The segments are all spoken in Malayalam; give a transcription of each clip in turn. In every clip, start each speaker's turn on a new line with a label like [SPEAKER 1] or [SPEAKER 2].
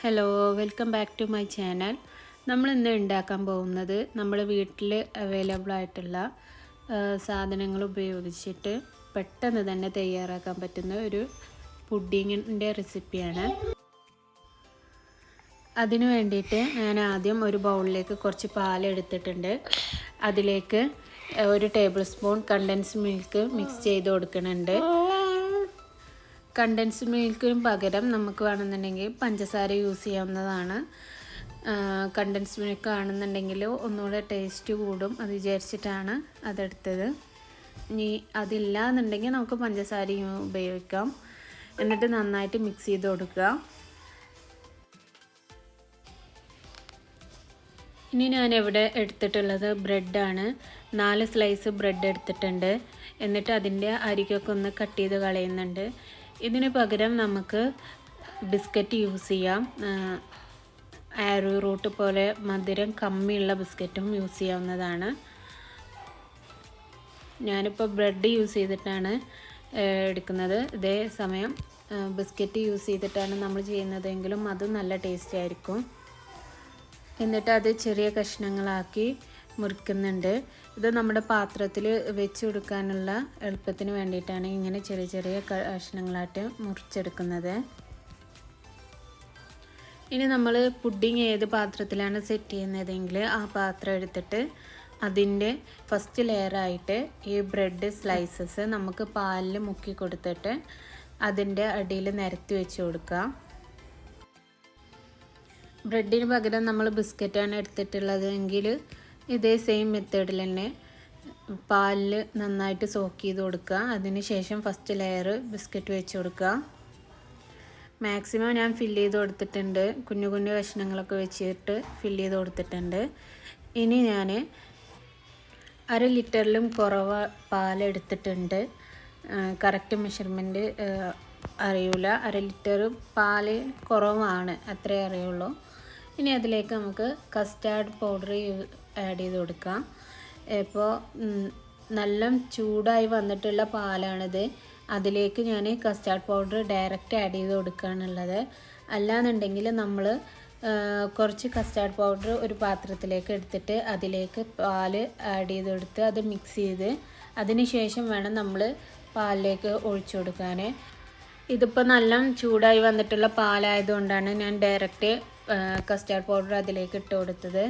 [SPEAKER 1] Hello welcome back to my channel നമ്മൾ ഇന്ന് ഉണ്ടാക്കാൻ പോകുന്നത് നമ്മൾ വീട്ടിൽ അവൈലബിൾ ആയിട്ടുള്ള സാധനങ്ങൾ ഉപയോഗിച്ചിട്ട് പെട്ടെന്ന് തന്നെ തയ്യാറാക്കാൻ പറ്റുന്ന ഒരു പുഡിങ്ങിന്റെ റെസിപ്പിയാണ് അതിനു വേണ്ടിയിട്ട് ഞാൻ ആദ്യം ഒരു ബൗളിലേക്ക് കുറച്ച് പാൽ എടുത്തിട്ടുണ്ട്. അതിലേക്ക് ഒരു tablespoon contents milk mix ചെയ്ത് കൊടുക്കുന്നുണ്ട്. കണ്ടൻസ് മിൽക്കിന് പകരം നമുക്ക് വേണമെന്നുണ്ടെങ്കിൽ പഞ്ചസാര യൂസ് ചെയ്യാവുന്നതാണ്. കണ്ടൻസ് മിൽക്ക് ആണെന്നുണ്ടെങ്കിൽ ഒന്നുകൂടെ ടേസ്റ്റ് കൂടും അത് വിചാരിച്ചിട്ടാണ് അതെടുത്തത്. ഇനി അതില്ല എന്നുണ്ടെങ്കിൽ നമുക്ക് പഞ്ചസാരയും ഉപയോഗിക്കാം. എന്നിട്ട് നന്നായിട്ട് മിക്സ് ചെയ്ത് കൊടുക്കുക. ഇനി ഞാൻ ഇവിടെ എടുത്തിട്ടുള്ളത് ബ്രെഡാണ്. നാല് സ്ലൈസ് ബ്രെഡ് എടുത്തിട്ടുണ്ട്. എന്നിട്ട് അതിന്റെ അരികൊക്കെ ഒന്ന് കട്ട് ചെയ്ത് കളയുന്നുണ്ട്. ഇതിന് പകരം നമുക്ക് ബിസ്ക്കറ്റ് യൂസ് ചെയ്യാം. ആരോ റൂട്ട് പോലെ മധുരം കമ്മിയുള്ള ബിസ്ക്കറ്റും യൂസ് ചെയ്യാവുന്നതാണ്. ഞാനിപ്പോൾ ബ്രെഡ് യൂസ് ചെയ്തിട്ടാണ് എടുക്കുന്നത്. ഇതേ സമയം ബിസ്ക്കറ്റ് യൂസ് ചെയ്തിട്ടാണ് നമ്മൾ ചെയ്യുന്നതെങ്കിലും അതും നല്ല ടേസ്റ്റ് ആയിരിക്കും. എന്നിട്ട് അത് ചെറിയ കഷ്ണങ്ങളാക്കി മുറിക്കുന്നുണ്ട്. ഇത് നമ്മുടെ പാത്രത്തിൽ വെച്ച് കൊടുക്കാനുള്ള എളുപ്പത്തിന് വേണ്ടിയിട്ടാണ് ഇങ്ങനെ ചെറിയ ചെറിയ കഷ്ണങ്ങളായിട്ട് മുറിച്ചെടുക്കുന്നത്. ഇനി നമ്മൾ പുഡിങ് ഏത് പാത്രത്തിലാണ് സെറ്റ് ചെയ്യുന്നതെങ്കിൽ ആ പാത്രം എടുത്തിട്ട് അതിന്റെ ഫസ്റ്റ് ലെയറായിട്ട് ഈ ബ്രെഡ് സ്ലൈസസ് നമുക്ക് പാലിൽ മുക്കി കൊടുത്തിട്ട് അതിന്റെ അടിയിൽ നിരത്തി വെച്ച് കൊടുക്കാം ബ്രെഡിന് പകരം നമ്മൾ ബിസ്ക്കറ്റാണ് എടുത്തിട്ടുള്ളതെങ്കിൽ ഇതേ സെയിം മെത്തേഡിൽ തന്നെ പാലിൽ നന്നായിട്ട് സോക്ക് ചെയ്ത് കൊടുക്കുക. അതിന് ശേഷം ഫസ്റ്റ് ലെയർ ബിസ്ക്കറ്റ് വെച്ച് കൊടുക്കുക. മാക്സിമം ഞാൻ ഫില്ല് ചെയ്ത് കൊടുത്തിട്ടുണ്ട്. കുഞ്ഞു കുഞ്ഞു കഷ്ണങ്ങളൊക്കെ വെച്ചിട്ട് ഫില്ല് ചെയ്ത് കൊടുത്തിട്ടുണ്ട്. ഇനി ഞാൻ അര ലിറ്ററിലും കുറവ് പാലെടുത്തിട്ടുണ്ട് കറക്റ്റ് മെഷർമെന്റ് അറിയില്ല അര ലിറ്റർ പാൽ കുറവാണ്. അത്രേ അറിയുള്ളൂ. ഇനി അതിലേക്ക് നമുക്ക് കസ്റ്റാർഡ് പൗഡർ ആഡ് ചെയ്ത് കൊടുക്കാം ഇപ്പോൾ നല്ല ചൂടായി വന്നിട്ടുള്ള പാലാണിത്. അതിലേക്ക് ഞാൻ കസ്റ്റാർഡ് പൗഡർ ഡയറക്റ്റ് ആഡ് ചെയ്ത് കൊടുക്കുകയാണുള്ളത്. അല്ലാന്നുണ്ടെങ്കിൽ നമ്മൾ കുറച്ച് കസ്റ്റാർഡ് പൗഡർ ഒരു പാത്രത്തിലേക്ക് എടുത്തിട്ട് അതിലേക്ക് പാൽ ആഡ് ചെയ്ത് കൊടുത്ത് അത് മിക്സ് ചെയ്ത് അതിന് ശേഷം വേണം നമ്മൾ പാലിലേക്ക് ഒഴിച്ചു കൊടുക്കാൻ ഇതിപ്പോൾ നല്ല ചൂടായി വന്നിട്ടുള്ള പാലായതുകൊണ്ടാണ് ഞാൻ ഡയറക്റ്റ് കസ്റ്റാർഡ് പൗഡർ അതിലേക്ക് ഇട്ട് കൊടുത്തത്.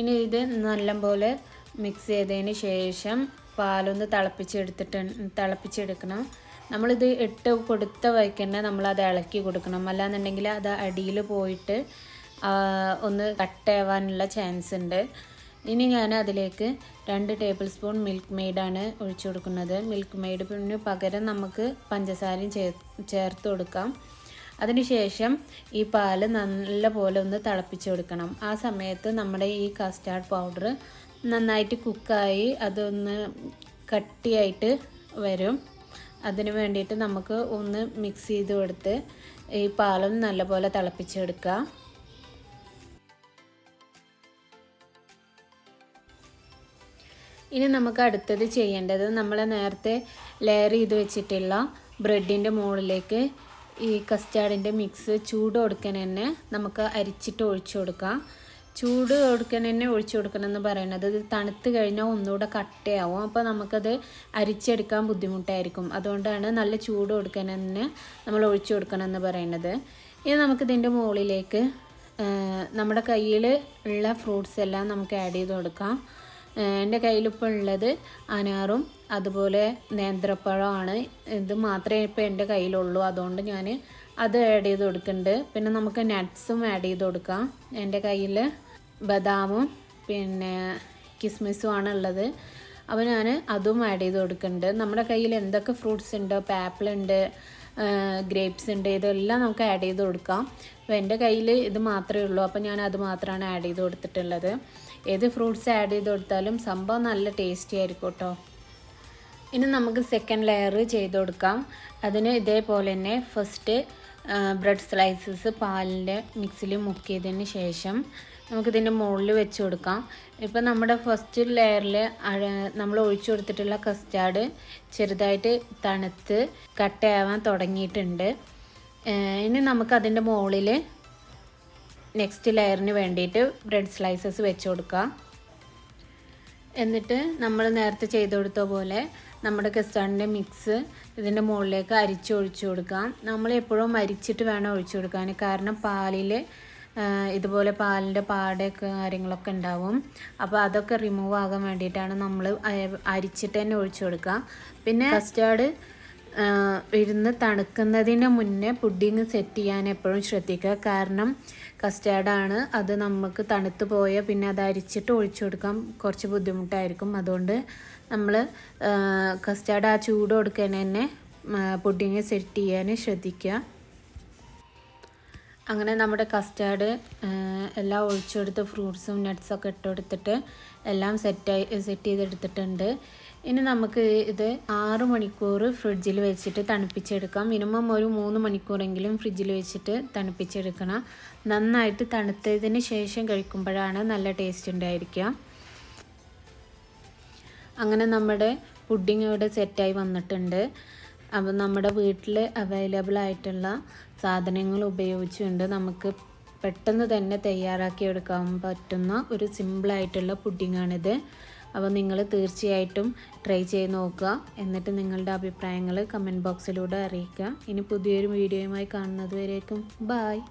[SPEAKER 1] ഇനി ഇത് നല്ലപോലെ മിക്സ് ചെയ്തതിന് ശേഷം പാലൊന്ന് തിളപ്പിച്ചെടുത്തിട്ട് തിളപ്പിച്ചെടുക്കണം. നമ്മളിത് ഇട്ട് കൊടുത്ത വഴിക്ക് തന്നെ നമ്മളത് ഇളക്കി കൊടുക്കണം. അല്ലാന്നുണ്ടെങ്കിൽ അത് അടിയിൽ പോയിട്ട് ഒന്ന് കട്ടാവാനുള്ള ചാൻസ് ഉണ്ട്. ഇനി ഞാൻ അതിലേക്ക് രണ്ട് ടേബിൾ സ്പൂൺ മിൽക്ക് മെയ്ഡാണ് ഒഴിച്ചു കൊടുക്കുന്നത്. മിൽക്ക് മെയ്ഡിന് പകരം നമുക്ക് പഞ്ചസാരയും ചേർ ചേർത്ത് കൊടുക്കാം. അതിനുശേഷം ഈ പാൽ നല്ലപോലെ ഒന്ന് തിളപ്പിച്ച് കൊടുക്കണം. ആ സമയത്ത് നമ്മുടെ ഈ കസ്റ്റാർഡ് പൗഡർ നന്നായിട്ട് കുക്കായി അതൊന്ന് കട്ടിയായിട്ട് വരും. അതിന് വേണ്ടിയിട്ട് നമുക്ക് ഒന്ന് മിക്സ് ചെയ്ത് കൊടുത്ത് ഈ പാലും നല്ലപോലെ തിളപ്പിച്ചെടുക്കുക ഇനി നമുക്ക് അടുത്തത് ചെയ്യേണ്ടത് നമ്മൾ നേരത്തെ ലെയർ ചെയ്ത് വെച്ചിട്ടുള്ള ബ്രെഡിന്റെ മുകളിലേക്ക് ഈ കസ്റ്റാർഡിന്റെ മിക്സ് ചൂട് കൊടുക്കാൻ തന്നെ നമുക്ക് അരിച്ചിട്ട് ഒഴിച്ചു കൊടുക്കാം. ചൂട് കൊടുക്കാൻ തന്നെ ഒഴിച്ചു കൊടുക്കണം എന്ന് പറയുന്നത് ഇത് തണുത്ത് കഴിഞ്ഞാൽ ഒന്നുകൂടെ കട്ടയാവും. അപ്പോൾ നമുക്കത് അരിച്ചെടുക്കാൻ ബുദ്ധിമുട്ടായിരിക്കും. അതുകൊണ്ടാണ് നല്ല ചൂട് കൊടുക്കാൻ തന്നെ നമ്മൾ ഒഴിച്ചു കൊടുക്കണം എന്ന് പറയുന്നത്. ഇനി നമുക്കിതിന്റെ മുകളിലേക്ക് നമ്മുടെ കയ്യിൽ ഉള്ള ഫ്രൂട്ട്സ് എല്ലാം നമുക്ക് ആഡ് ചെയ്ത് കൊടുക്കാം. എന്റെ കയ്യിലിപ്പോൾ ഉള്ളത് അനാറും അതുപോലെ നേന്ത്രപ്പഴമാണ്. ഇത് മാത്രമേ ഇപ്പോൾ എന്റെ കയ്യിലുള്ളൂ. അതുകൊണ്ട് ഞാൻ അത് ആഡ് ചെയ്ത് കൊടുക്കുന്നുണ്ട്. പിന്നെ നമുക്ക് നട്ട്സും ആഡ് ചെയ്ത് കൊടുക്കാം. എന്റെ കയ്യിൽ ബദാമും പിന്നെ കിസ്മിസും ആണ് ഉള്ളത്. അപ്പോൾ ഞാൻ അതും ആഡ് ചെയ്ത് കൊടുക്കുന്നുണ്ട്. നമ്മുടെ കയ്യിൽ എന്തൊക്കെ ഫ്രൂട്ട്സ് ഉണ്ടോ? പാപ്പിൾ ഉണ്ട് ഗ്രേപ്സ് ഉണ്ട്. ഇതെല്ലാം നമുക്ക് ആഡ് ചെയ്ത് കൊടുക്കാം. അപ്പോൾ എന്റെ കയ്യിൽ ഇത് മാത്രമേ ഉള്ളൂ. അപ്പോൾ ഞാൻ അത് മാത്രമാണ് ആഡ് ചെയ്ത് കൊടുത്തിട്ടുള്ളത്. ഏത് ഫ്രൂട്ട്സ് ആഡ് ചെയ്ത് കൊടുത്താലും സംഭവം നല്ല ടേസ്റ്റി ആയിരിക്കും കേട്ടോ ഇനി നമുക്ക് സെക്കൻഡ് ലെയർ ചെയ്ത് കൊടുക്കാം. അതിന് ഇതേപോലെ തന്നെ ഫസ്റ്റ് ബ്രെഡ് സ്ലൈസസ് പാലിന്റെ മിക്സിൽ മുക്കിയതിന് ശേഷം നമുക്കിതിന്റെ മുകളിൽ വെച്ച് കൊടുക്കാം. ഇപ്പം നമ്മുടെ ഫസ്റ്റ് ലെയറിൽ നമ്മൾ ഒഴിച്ചു കൊടുത്തിട്ടുള്ള കസ്റ്റാർഡ് ചെറുതായിട്ട് തണുത്ത് കട്ടയാവാൻ തുടങ്ങിയിട്ടുണ്ട്. ഇനി നമുക്കതിന്റെ മുകളിൽ നെക്സ്റ്റ് ലെയറിന് വേണ്ടിയിട്ട് ബ്രെഡ് സ്ലൈസസ് വെച്ച് കൊടുക്കുക. എന്നിട്ട് നമ്മൾ നേരത്തെ ചെയ്ത് കൊടുത്ത പോലെ നമ്മുടെ കസ്റ്റാർഡിന്റെ മിക്സ് ഇതിന്റെ മുകളിലേക്ക് അരിച്ച് ഒഴിച്ചു കൊടുക്കാം നമ്മൾ എപ്പോഴും അരിച്ചിട്ട് വേണം ഒഴിച്ചു കൊടുക്കാൻ. കാരണം പാലിൽ ഇതുപോലെ പാലിന്റെ പാടൊക്കെ കാര്യങ്ങളൊക്കെ ഉണ്ടാവും. അപ്പോൾ അതൊക്കെ റിമൂവ് ആകാൻ വേണ്ടിയിട്ടാണ് നമ്മൾ അരിച്ചിട്ട് തന്നെ ഒഴിച്ചു കൊടുക്കുക. പിന്നെ കസ്റ്റാർഡ് ഇരുന്ന് തണുക്കുന്നതിന് മുന്നേ പുഡിങ് സെറ്റ് ചെയ്യാൻ എപ്പോഴും ശ്രദ്ധിക്കുക. കാരണം കസ്റ്റാർഡാണ് അത് നമുക്ക് തണുത്ത് പോയാൽ പിന്നെ അത് അരിച്ചിട്ട് ഒഴിച്ചു കൊടുക്കാൻ കുറച്ച് ബുദ്ധിമുട്ടായിരിക്കും. അതുകൊണ്ട് നമ്മൾ കസ്റ്റാർഡ് ആ ചൂട് കൊടുക്കാൻ തന്നെ പുഡിങ് സെറ്റ് ചെയ്യാൻ ശ്രദ്ധിക്കുക. അങ്ങനെ നമ്മുടെ കസ്റ്റാർഡ് എല്ലാം ഒഴിച്ചെടുത്ത് ഫ്രൂട്ട്സും നട്ട്സൊക്കെ ഇട്ട് കൊടുത്തിട്ട് എല്ലാം സെറ്റായി സെറ്റ് ചെയ്തെടുത്തിട്ടുണ്ട്. ഇനി നമുക്ക് ഇത് ആറ് മണിക്കൂർ ഫ്രിഡ്ജിൽ വെച്ചിട്ട് തണുപ്പിച്ചെടുക്കാം. മിനിമം ഒരു മൂന്ന് മണിക്കൂറെങ്കിലും ഫ്രിഡ്ജിൽ വെച്ചിട്ട് തണുപ്പിച്ചെടുക്കണം. നന്നായിട്ട് തണുത്തതിന് ശേഷം കഴിക്കുമ്പോഴാണ് നല്ല ടേസ്റ്റ് ഉണ്ടായിരിക്കുക. അങ്ങനെ നമ്മുടെ പുഡിങ് ഇവിടെ സെറ്റായി വന്നിട്ടുണ്ട്. അപ്പം നമ്മുടെ വീട്ടിൽ അവൈലബിൾ ആയിട്ടുള്ള സാധനങ്ങൾ ഉപയോഗിച്ചുകൊണ്ട് നമുക്ക് പെട്ടെന്ന് തന്നെ തയ്യാറാക്കി എടുക്കാൻ പറ്റുന്ന ഒരു സിമ്പിളായിട്ടുള്ള പുഡിങ്ങാണിത് അപ്പോൾ നിങ്ങൾ തീർച്ചയായിട്ടും ട്രൈ ചെയ്ത് നോക്കുക. എന്നിട്ട് നിങ്ങളുടെ അഭിപ്രായങ്ങൾ കമന്റ് ബോക്സിലൂടെ അറിയിക്കുക. ഇനി പുതിയൊരു വീഡിയോയുമായി കാണുന്നത് വരേക്കും. ബായ്